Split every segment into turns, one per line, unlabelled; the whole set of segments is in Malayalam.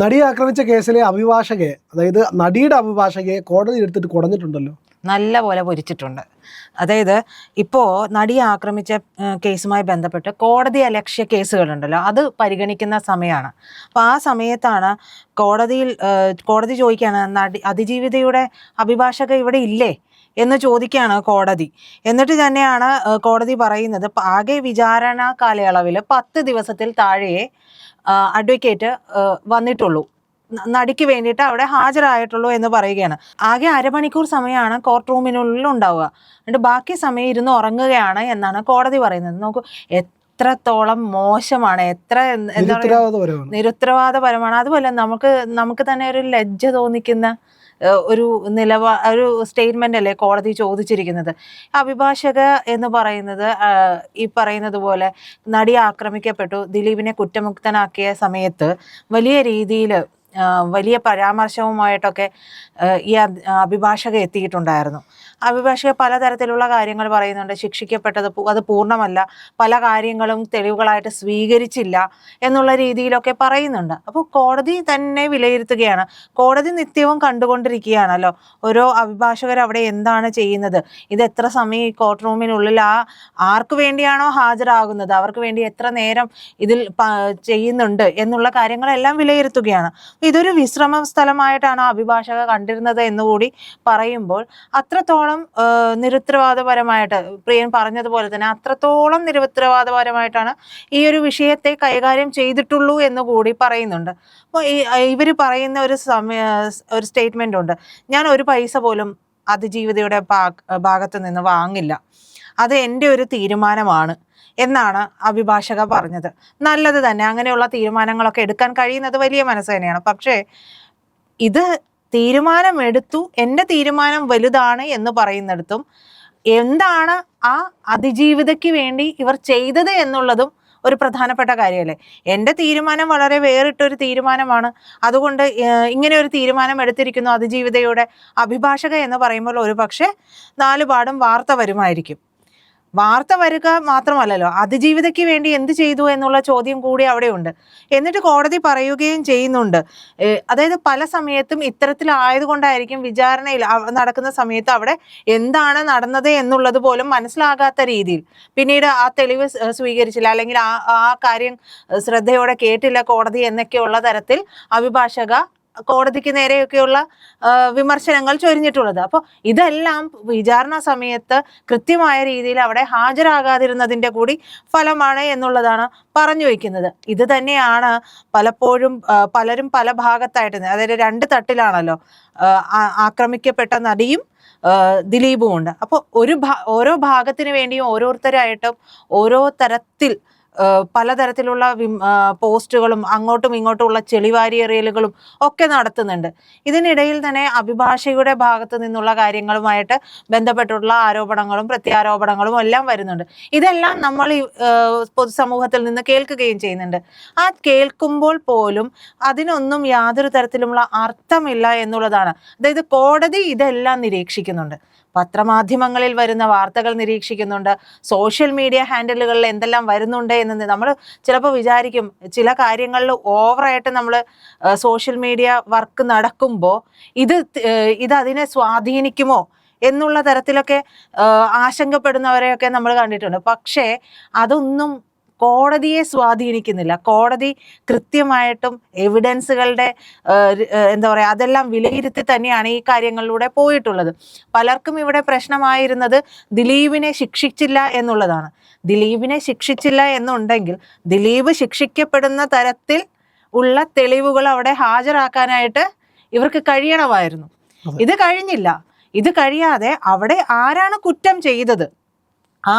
നടിയെ ആക്രമിച്ച കേസിലെ അഭിഭാഷകയെ അതായത് നടിയുടെ അഭിഭാഷകയെ കോടതി എടുത്തിട്ട് കുടഞ്ഞിട്ടുണ്ടല്ലോ
നല്ല പോലെ പൊരിച്ചിട്ടുണ്ട്. അതായത് ഇപ്പോൾ നടിയെ ആക്രമിച്ച കേസുമായി ബന്ധപ്പെട്ട് കോടതി അലക്ഷ്യ കേസുകളുണ്ടല്ലോ. അത് പരിഗണിക്കുന്ന സമയമാണ് അപ്പോൾ ആ സമയത്താണ് കോടതിയിൽ കോടതി ചോദിക്കുകയാണ് നടി അതിജീവിതയുടെ അഭിഭാഷക ഇവിടെ ഇല്ലേ? എന്ന് ചോദിക്കുകയാണ് കോടതി. എന്നിട്ട് തന്നെയാണ് കോടതി പറയുന്നത് ആകെ വിചാരണ കാലയളവിൽ പത്ത് ദിവസത്തിൽ താഴെയേ അഡ്വക്കേറ്റ് വന്നിട്ടുള്ളൂ. നടിക്ക് വേണ്ടിയിട്ട് അവിടെ ഹാജരായിട്ടുള്ളൂ എന്ന് പറയുകയാണ്. ആകെ അരമണിക്കൂർ സമയമാണ് കോർട്ട് റൂമിനുള്ളിൽ ഉണ്ടാവുക. എന്നിട്ട് ബാക്കി സമയം ഇരുന്ന് ഉറങ്ങുകയാണ് എന്നാണ് കോടതി പറയുന്നത്. നോക്കൂ എത്രത്തോളം മോശമാണ് എത്ര
നിരുത്തരവാദപരമാണ്.
അതുപോലെ നമുക്ക് നമുക്ക് തന്നെ ഒരു ലജ്ജ തോന്നിക്കുന്ന ഒരു നിലപാ ഒരു സ്റ്റേറ്റ്മെന്റ് അല്ലേ കോടതി ചോദിച്ചിരിക്കുന്നത്? അഭിഭാഷക എന്ന് പറയുന്നത് ഈ പറയുന്നത് പോലെ നടി ആക്രമിക്കപ്പെട്ടു ദിലീപിനെ കുറ്റമുക്തനാക്കിയ സമയത്ത് വലിയ രീതിയിൽ വലിയ പരാമർശവുമായിട്ടൊക്കെ ഈ അഭി- അഭിഭാഷക എത്തിയിട്ടുണ്ടായിരുന്നു. അഭിഭാഷക പലതരത്തിലുള്ള കാര്യങ്ങൾ പറയുന്നുണ്ട്. ശിക്ഷിക്കപ്പെട്ടത് അത് പൂർണമല്ല. പല കാര്യങ്ങളും തെളിവുകളായിട്ട് സ്വീകരിച്ചില്ല എന്നുള്ള രീതിയിലൊക്കെ പറയുന്നുണ്ട്. അപ്പോൾ കോടതി തന്നെ വിലയിരുത്തുകയാണ്. കോടതി നിത്യവും കണ്ടുകൊണ്ടിരിക്കുകയാണല്ലോ. ഓരോ അഭിഭാഷകർ അവിടെ എന്താണ് ചെയ്യുന്നത്? ഇത് എത്ര സമയം ഈ കോർട്ട് റൂമിനുള്ളിൽ ആ ആർക്ക് വേണ്ടിയാണോ ഹാജരാകുന്നത്? അവർക്ക് വേണ്ടി എത്ര നേരം ഇതിൽ ചെയ്യുന്നുണ്ട്? എന്നുള്ള കാര്യങ്ങളെല്ലാം വിലയിരുത്തുകയാണ്. ഇതൊരു വിശ്രമ സ്ഥലമായിട്ടാണ് അഭിഭാഷക കണ്ടിരുന്നത് എന്നുകൂടി പറയുമ്പോൾ അത്രത്തോളം നിരുത്തരവാദപരമായിട്ട് പ്രിയൻ പറഞ്ഞതുപോലെ തന്നെ അത്രത്തോളം നിരുത്തരവാദപരമായിട്ടാണ് ഈ ഒരു വിഷയത്തെ കൈകാര്യം ചെയ്തിട്ടുള്ളൂ എന്ന് കൂടി പറയുന്നുണ്ട്. അപ്പോൾ ഇവർ പറയുന്ന ഒരു സമയ ഒരു സ്റ്റേറ്റ്മെന്റ് ഉണ്ട്. ഞാൻ ഒരു പൈസ പോലും അതിജീവിതയുടെ ഭാഗ ഭാഗത്ത് നിന്ന് വാങ്ങില്ല. അത് എന്റെ ഒരു തീരുമാനമാണ് എന്നാണ് അഭിഭാഷക പറഞ്ഞത്. നല്ലത് തന്നെ അങ്ങനെയുള്ള തീരുമാനങ്ങളൊക്കെ എടുക്കാൻ കഴിയുന്നത് വലിയ മനസ്സ് തന്നെയാണ്. പക്ഷേ ഇത് തീരുമാനമെടുത്തു എന്റെ തീരുമാനം വലുതാണ് എന്ന് പറയുന്നിടത്തും എന്താണ് ആ അതിജീവിതയ്ക്ക് വേണ്ടി ഇവർ ചെയ്തത് എന്നുള്ളതും ഒരു പ്രധാനപ്പെട്ട കാര്യമല്ലേ? എന്റെ തീരുമാനം വളരെ വേറിട്ടൊരു തീരുമാനമാണ്. അതുകൊണ്ട് ഇങ്ങനെ ഒരു തീരുമാനം എടുത്തിരിക്കുന്നു അതിജീവിതയുടെ അഭിഭാഷക എന്ന് പറയുമ്പോൾ ഒരു പക്ഷേ നാലുപാടും വാർത്ത വരുമായിരിക്കും. വാർത്ത വരിക മാത്രമല്ലല്ലോ അതിജീവിതയ്ക്ക് വേണ്ടി എന്ത് ചെയ്തു എന്നുള്ള ചോദ്യം കൂടി അവിടെയുണ്ട്. എന്നിട്ട് കോടതി പറയുകയും ചെയ്യുന്നുണ്ട്. അതായത് പല സമയത്തും ഇത്തരത്തിലായതുകൊണ്ടായിരിക്കും വിചാരണയിൽ നടക്കുന്ന സമയത്ത് അവിടെ എന്താണ് നടന്നത് എന്നുള്ളത് പോലും മനസ്സിലാകാത്ത രീതിയിൽ. പിന്നീട് ആ തെളിവ് സ്വീകരിച്ചില്ല. അല്ലെങ്കിൽ ആ ആ കാര്യം ശ്രദ്ധയോടെ കേട്ടില്ല കോടതി എന്നൊക്കെയുള്ള തരത്തിൽ അഭിഭാഷക കോടതിക്ക് നേരെയൊക്കെയുള്ള വിമർശനങ്ങൾ ചൊരിഞ്ഞിട്ടുള്ളത്. അപ്പോൾ ഇതെല്ലാം വിചാരണ സമയത്ത് കൃത്യമായ രീതിയിൽ അവിടെ ഹാജരാകാതിരുന്നതിന്റെ കൂടി ഫലമാണ് എന്നുള്ളതാണ് പറഞ്ഞു വയ്ക്കുന്നത്. ഇത് തന്നെയാണ് പലപ്പോഴും പലരും പല ഭാഗത്തായിട്ട് അതായത് രണ്ട് തട്ടിലാണല്ലോ ആക്രമിക്കപ്പെട്ട നടിയും ദിലീപും ഉണ്ട്. അപ്പോൾ ഒരു ഓരോ ഭാഗത്തിന് വേണ്ടിയും ഓരോരുത്തരായിട്ടും ഓരോ തരത്തിൽ പലതരത്തിലുള്ള പോസ്റ്റുകളും അങ്ങോട്ടും ഇങ്ങോട്ടുമുള്ള ചെളിവാരിയെറിയലുകളും ഒക്കെ നടത്തുന്നുണ്ട്. ഇതിനിടയിൽ തന്നെ അഭിഭാഷകയുടെ ഭാഗത്തു നിന്നുള്ള കാര്യങ്ങളുമായിട്ട് ബന്ധപ്പെട്ടുള്ള ആരോപണങ്ങളും പ്രത്യാരോപണങ്ങളും എല്ലാം വരുന്നുണ്ട്. ഇതെല്ലാം നമ്മൾ ഈ പൊതുസമൂഹത്തിൽ നിന്ന് കേൾക്കുകയും ചെയ്യുന്നുണ്ട്. ആ കേൾക്കുമ്പോൾ പോലും അതിനൊന്നും യാതൊരു തരത്തിലുമുള്ള അർത്ഥമില്ല എന്നുള്ളതാണ്. അതായത് കോടതി ഇതെല്ലാം നിരീക്ഷിക്കുന്നുണ്ട്. പത്രമാധ്യമങ്ങളിൽ വരുന്ന വാർത്തകൾ നിരീക്ഷിക്കുന്നുണ്ട്. സോഷ്യൽ മീഡിയ ഹാൻഡിലുകളിൽ എന്തെല്ലാം വരുന്നുണ്ട് എന്ന് നമ്മൾ ചിലപ്പോൾ വിചാരിക്കും. ചില കാര്യങ്ങളിൽ ഓവറായിട്ട് നമ്മൾ സോഷ്യൽ മീഡിയ വർക്ക് നടക്കുമ്പോൾ ഇത് ഇത് അതിനെ സ്വാധീനിക്കുമോ എന്നുള്ള തരത്തിലൊക്കെ ആശങ്കപ്പെടുന്നവരെയൊക്കെ നമ്മൾ കണ്ടിട്ടുണ്ട്. പക്ഷേ അതൊന്നും കോടതിയെ സ്വാധീനിക്കുന്നില്ല. കോടതി കൃത്യമായിട്ടും എവിഡൻസുകളുടെ എന്താ പറയുക അതെല്ലാം വിലയിരുത്തി തന്നെയാണ് ഈ കാര്യങ്ങളിലൂടെ പോയിട്ടുള്ളത്. പലർക്കും ഇവിടെ പ്രശ്നമായിരുന്നത് ദിലീപിനെ ശിക്ഷിച്ചില്ല എന്നുള്ളതാണ്. ദിലീപിനെ ശിക്ഷിച്ചില്ല എന്നുണ്ടെങ്കിൽ ദിലീപ് ശിക്ഷിക്കപ്പെടുന്ന തരത്തിൽ ഉള്ള തെളിവുകൾ അവിടെ ഹാജരാക്കാനായിട്ട് ഇവർക്ക് കഴിയണമായിരുന്നു. ഇത് കഴിഞ്ഞില്ല. ഇത് കഴിയാതെ അവിടെ ആരാണ് കുറ്റം ചെയ്തത്? ആ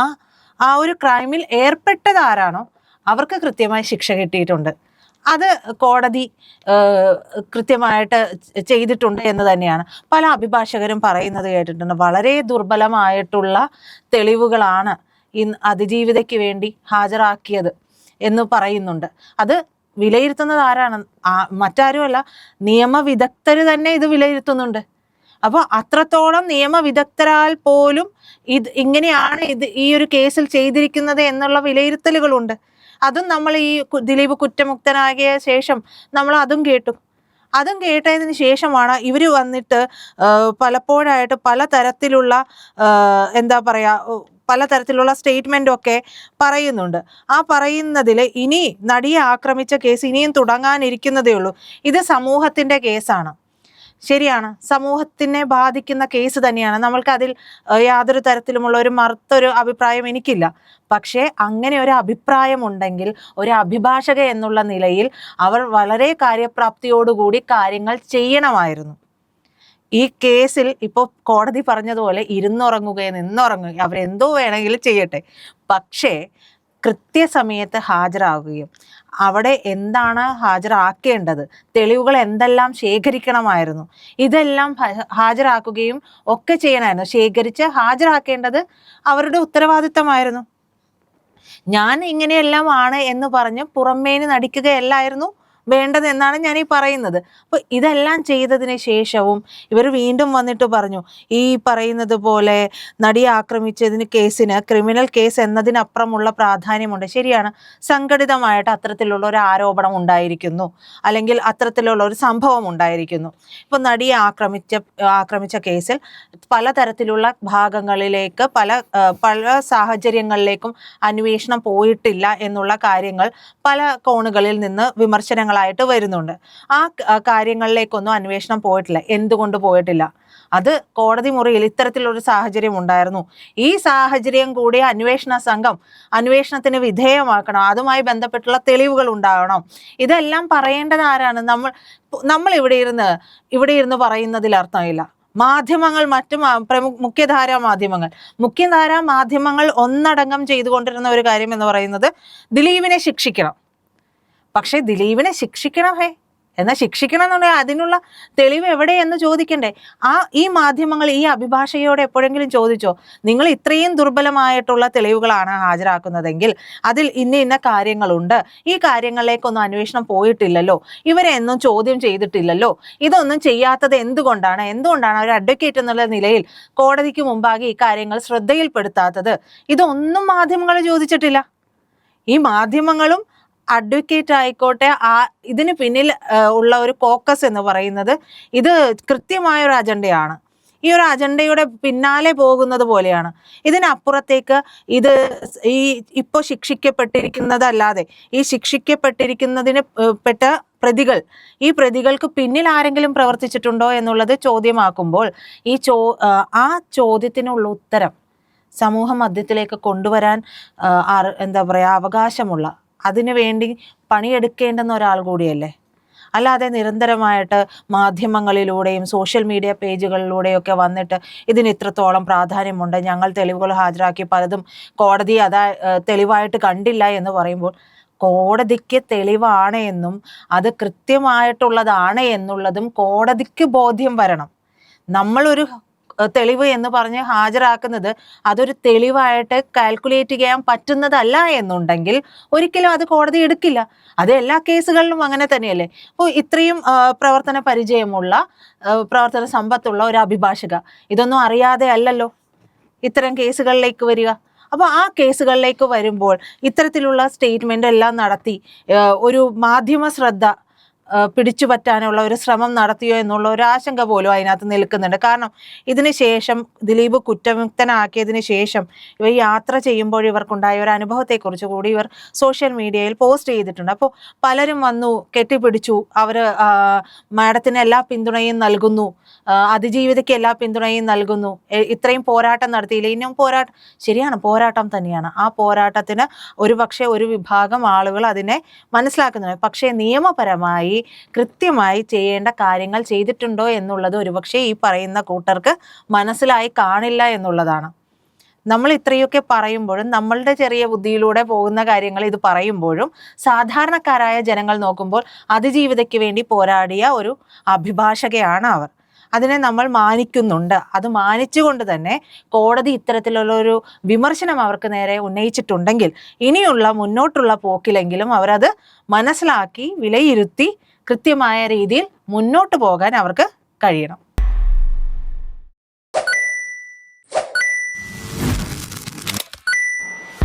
ആ ഒരു ക്രൈമിൽ ഏർപ്പെട്ടതാരാണോ അവർക്ക് കൃത്യമായി ശിക്ഷ കിട്ടിയിട്ടുണ്ട്. അത് കോടതി കൃത്യമായിട്ട് ചെയ്തിട്ടുണ്ട് എന്ന് തന്നെയാണ്. പല അഭിഭാഷകരും പറയുന്നത് കേട്ടിട്ടുണ്ട്. വളരെ ദുർബലമായിട്ടുള്ള തെളിവുകളാണ് ഈ അതിജീവിതയ്ക്ക് വേണ്ടി ഹാജരാക്കിയത് എന്ന് പറയുന്നുണ്ട്. അത് വിലയിരുത്തുന്നത് ആരാണ്? മറ്റാരുമല്ല. നിയമവിദഗ്ധർ തന്നെ ഇത് വിലയിരുത്തുന്നുണ്ട്. അപ്പോൾ അത്രത്തോളം നിയമവിദഗ്ധരാൽ പോലും ഇത് ഇങ്ങനെയാണ് ഇത് ഈ ഒരു കേസിൽ ചെയ്തിരിക്കുന്നത് എന്നുള്ള വിലയിരുത്തലുകളുണ്ട്. അതും നമ്മൾ ഈ ദിലീപ് കുറ്റമുക്തനാകിയ ശേഷം നമ്മൾ അതും കേട്ടു. അതും കേട്ടതിന് ശേഷമാണ് ഇവർ വന്നിട്ട് പലപ്പോഴായിട്ട് പല തരത്തിലുള്ള എന്താ പറയുക പലതരത്തിലുള്ള സ്റ്റേറ്റ്മെന്റ് ഒക്കെ പറയുന്നുണ്ട്. ആ പറയുന്നതിൽ ഇനി നടിയെ ആക്രമിച്ച കേസ് ഇനിയും തുടങ്ങാനിരിക്കുന്നതേ ഉള്ളൂ. ഇത് സമൂഹത്തിന്റെ കേസാണ്. ശരിയാണ്. സമൂഹത്തിനെ ബാധിക്കുന്ന കേസ് തന്നെയാണ്. നമ്മൾക്ക് അതിൽ യാതൊരു തരത്തിലുമുള്ള ഒരു മറുത്തൊരു അഭിപ്രായം എനിക്കില്ല. പക്ഷേ അങ്ങനെ ഒരു അഭിപ്രായമുണ്ടെങ്കിൽ ഒരു അഭിഭാഷക എന്നുള്ള നിലയിൽ അവർ വളരെ കാര്യപ്രാപ്തിയോടുകൂടി കാര്യങ്ങൾ ചെയ്യണമായിരുന്നു. ഈ കേസിൽ ഇപ്പോൾ കോടതി പറഞ്ഞതുപോലെ ഇരുന്നുറങ്ങുകയോ നിന്നുറങ്ങുകയോ അവരെന്തോ വേണമെങ്കിലും ചെയ്യട്ടെ. പക്ഷേ കൃത്യസമയത്ത് ഹാജരാകുകയും അവിടെ എന്താണ് ഹാജരാക്കേണ്ടത്? തെളിവുകൾ എന്തെല്ലാം ശേഖരിക്കണമായിരുന്നു? ഇതെല്ലാം ഹാജരാക്കുകയും ഒക്കെ ചെയ്യണമായിരുന്നു ശേഖരിച്ച് ഹാജരാക്കേണ്ടത് അവരുടെ ഉത്തരവാദിത്തമായിരുന്നു. ഞാൻ ഇങ്ങനെയെല്ലാം ആണ് എന്ന് പറഞ്ഞ് പുറമേന് നടിക്കുകയല്ലായിരുന്നു. വേണ്ടത് എന്നാണ് ഞാൻ ഈ പറയുന്നത്. അപ്പോൾ ഇതെല്ലാം ചെയ്തതിന് ശേഷവും ഇവർ വീണ്ടും വന്നിട്ട് പറഞ്ഞു ഈ പറയുന്നത് പോലെ നടിയെ ആക്രമിച്ചതിന് കേസിന് ക്രിമിനൽ കേസ് എന്നതിനപ്പുറമുള്ള പ്രാധാന്യമുണ്ട്. ശരിയാണ് സംഘടിതമായിട്ട് അത്തരത്തിലുള്ള ഒരു ആരോപണം ഉണ്ടായിരിക്കുന്നു. അല്ലെങ്കിൽ അത്തരത്തിലുള്ള ഒരു സംഭവം ഉണ്ടായിരിക്കുന്നു. ഇപ്പോൾ നടിയെ ആക്രമിച്ച ആക്രമിച്ച കേസിൽ പലതരത്തിലുള്ള ഭാഗങ്ങളിലേക്ക് പല പല സാഹചര്യങ്ങളിലേക്കും അന്വേഷണം പോയിട്ടില്ല എന്നുള്ള കാര്യങ്ങൾ പല കോണുകളിൽ നിന്ന് വിമർശനങ്ങളായിട്ട് വരുന്നുണ്ട്. ആ കാര്യങ്ങളിലേക്കൊന്നും അന്വേഷണം പോയിട്ടില്ല. എന്തുകൊണ്ട് പോയിട്ടില്ല? അത് കോടതി മുറിയിൽ ഇത്തരത്തിലൊരു സാഹചര്യം ഉണ്ടായിരുന്നു. ഈ സാഹചര്യം കൂടി അന്വേഷണ സംഘം അന്വേഷണത്തിന് വിധേയമാക്കണം. അതുമായി ബന്ധപ്പെട്ടുള്ള തെളിവുകൾ ഉണ്ടാകണം. ഇതെല്ലാം പറയേണ്ടത് ആരാണ്? നമ്മൾ നമ്മൾ ഇവിടെ ഇരുന്ന് ഇവിടെ ഇരുന്ന് പറയുന്നതിൽ അർത്ഥമില്ല. മാധ്യമങ്ങൾ മറ്റു പ്രമുഖ മുഖ്യധാരാ മാധ്യമങ്ങൾ. മുഖ്യധാരാ മാധ്യമങ്ങൾ ഒന്നടങ്കം ചെയ്തുകൊണ്ടിരുന്ന ഒരു കാര്യം എന്ന് പറയുന്നത് ദിലീപിനെ ശിക്ഷിക്കണം. പക്ഷേ ദിലീപിനെ ശിക്ഷിക്കണം ഹേ. എന്നാൽ ശിക്ഷിക്കണം എന്നുണ്ടെങ്കിൽ അതിനുള്ള തെളിവ് എവിടെയെന്ന് ചോദിക്കണ്ടേ? ആ ഈ മാധ്യമങ്ങൾ ഈ അഭിഭാഷകയോട് എപ്പോഴെങ്കിലും ചോദിച്ചോ? നിങ്ങൾ ഇത്രയും ദുർബലമായിട്ടുള്ള തെളിവുകളാണ് ഹാജരാക്കുന്നതെങ്കിൽ അതിൽ ഇന്ന ഇന്ന കാര്യങ്ങളുണ്ട്. ഈ കാര്യങ്ങളിലേക്കൊന്നും അന്വേഷണം പോയിട്ടില്ലല്ലോ. ഇവരെ ഒന്നും ചോദ്യം ചെയ്തിട്ടില്ലല്ലോ. ഇതൊന്നും ചെയ്യാത്തത് എന്തുകൊണ്ടാണ്? എന്തുകൊണ്ടാണ് ഒരു അഡ്വക്കേറ്റ് എന്നുള്ള നിലയിൽ കോടതിക്ക് മുമ്പാകെ ഈ കാര്യങ്ങൾ ശ്രദ്ധയിൽപ്പെടുത്താത്തത്? ഇതൊന്നും മാധ്യമങ്ങൾ ചോദിച്ചിട്ടില്ല. ഈ മാധ്യമങ്ങളും അഡ്വക്കേറ്റ് ആയിക്കോട്ടെ ആ ഇതിന് പിന്നിൽ ഉള്ള ഒരു കോക്കസ് എന്ന് പറയുന്നത് ഇത് കൃത്യമായ ഒരു അജണ്ടയാണ് ഈ ഒരു അജണ്ടയുടെ പിന്നാലെ പോകുന്നത് പോലെയാണ്. ഇതിനപ്പുറത്തേക്ക് ഇത് ഈ ഇപ്പോൾ ശിക്ഷിക്കപ്പെട്ടിരിക്കുന്നതല്ലാതെ ഈ ശിക്ഷിക്കപ്പെട്ടിരിക്കുന്നതിന് പെട്ട പ്രതികൾ ഈ പ്രതികൾക്ക് പിന്നിൽ ആരെങ്കിലും പ്രവർത്തിച്ചിട്ടുണ്ടോ എന്നുള്ളത് ചോദ്യമാക്കുമ്പോൾ ഈ ചോ ആ, ചോദ്യത്തിനുള്ള ഉത്തരം സമൂഹ മധ്യത്തിലേക്ക് കൊണ്ടുവരാൻ എന്താ പറയുക അവകാശമുള്ള അതിനു വേണ്ടി പണിയെടുക്കേണ്ടുന്ന ഒരാൾ കൂടിയല്ലേ? അല്ലാതെ നിരന്തരമായിട്ട് മാധ്യമങ്ങളിലൂടെയും സോഷ്യൽ മീഡിയ പേജുകളിലൂടെയൊക്കെ വന്നിട്ട് ഇതിന് ഇത്രത്തോളം പ്രാധാന്യമുണ്ട് ഞങ്ങൾ തെളിവുകൾ ഹാജരാക്കി പലതും കോടതി അതാ തെളിവായിട്ട് കണ്ടില്ല എന്ന് പറയുമ്പോൾ കോടതിക്ക് തെളിവാണ് എന്നും അത് കൃത്യമായിട്ടുള്ളതാണ് എന്നുള്ളതും കോടതിക്ക് ബോധ്യം വരണം. നമ്മളൊരു തെളിവ് എന്ന് പറഞ്ഞ് ഹാജരാക്കുന്നത് അതൊരു തെളിവായിട്ട് കാൽക്കുലേറ്റ് ചെയ്യാൻ പറ്റുന്നതല്ല എന്നുണ്ടെങ്കിൽ ഒരിക്കലും അത് കോടതി എടുക്കില്ല. അത് എല്ലാ കേസുകളിലും അങ്ങനെ തന്നെയല്ലേ? അപ്പോൾ ഇത്രയും പ്രവർത്തന പരിചയമുള്ള പ്രവർത്തന സമ്പത്തുള്ള ഒരു അഭിഭാഷക. ഇതൊന്നും അറിയാതെ അല്ലല്ലോ ഇത്തരം കേസുകളിലേക്ക് വരിക. അപ്പോൾ ആ കേസുകളിലേക്ക് വരുമ്പോൾ ഇത്തരത്തിലുള്ള സ്റ്റേറ്റ്മെന്റ് എല്ലാം നടത്തി ഒരു മാധ്യമ ശ്രദ്ധ പിടിച്ചു പറ്റാനുള്ള ഒരു ശ്രമം നടത്തിയോ എന്നുള്ള ഒരു ആശങ്ക പോലും അതിനകത്ത് നിൽക്കുന്നുണ്ട്. കാരണം ഇതിന് ശേഷം ദിലീപ് കുറ്റമുക്തനാക്കിയതിന് ശേഷം ഇവ യാത്ര ചെയ്യുമ്പോൾ ഇവർക്കുണ്ടായ ഒരു അനുഭവത്തെക്കുറിച്ച് കൂടി ഇവർ സോഷ്യൽ മീഡിയയിൽ പോസ്റ്റ് ചെയ്തിട്ടുണ്ട്. അപ്പോൾ പലരും വന്നു കെട്ടിപ്പിടിച്ചു. അവർ മാഡത്തിന് എല്ലാ പിന്തുണയും നൽകുന്നു. അതിജീവിതയ്ക്ക് എല്ലാ പിന്തുണയും നൽകുന്നു. ഇത്രയും പോരാട്ടം നടത്തിയില്ല? ഇനിയും പോരാട്ടം. ശരിയാണ് പോരാട്ടം തന്നെയാണ്. ആ പോരാട്ടത്തിന് ഒരു പക്ഷേ ഒരു വിഭാഗം ആളുകൾ അതിനെ മനസ്സിലാക്കുന്നുണ്ട്. പക്ഷേ നിയമപരമായി കൃത്യമായി ചെയ്യേണ്ട കാര്യങ്ങൾ ചെയ്തിട്ടുണ്ടോ എന്നുള്ളത് ഒരുപക്ഷെ ഈ പറയുന്ന കൂട്ടർക്ക് മനസ്സിലായി കാണില്ല എന്നുള്ളതാണ്. നമ്മൾ ഇത്രയൊക്കെ പറയുമ്പോഴും നമ്മളുടെ ചെറിയ ബുദ്ധിയിലൂടെ പോകുന്ന കാര്യങ്ങൾ ഇത് പറയുമ്പോഴും സാധാരണക്കാരായ ജനങ്ങൾ നോക്കുമ്പോൾ അതിജീവിതയ്ക്ക് വേണ്ടി പോരാടിയ ഒരു അഭിഭാഷകയാണ് അവർ. അതിനെ നമ്മൾ മാനിക്കുന്നുണ്ട്. അത് മാനിച്ചുകൊണ്ട് തന്നെ കോടതി ഇത്തരത്തിലുള്ള ഒരു വിമർശനം അവർക്ക് നേരെ ഉന്നയിച്ചിട്ടുണ്ടെങ്കിൽ ഇനിയുള്ള മുന്നോട്ടുള്ള പോക്കിലെങ്കിലും അവരത് മനസ്സിലാക്കി വിലയിരുത്തി കൃത്യമായ രീതിയിൽ മുന്നോട്ട് പോകാൻ അവർക്ക് കഴിയണം.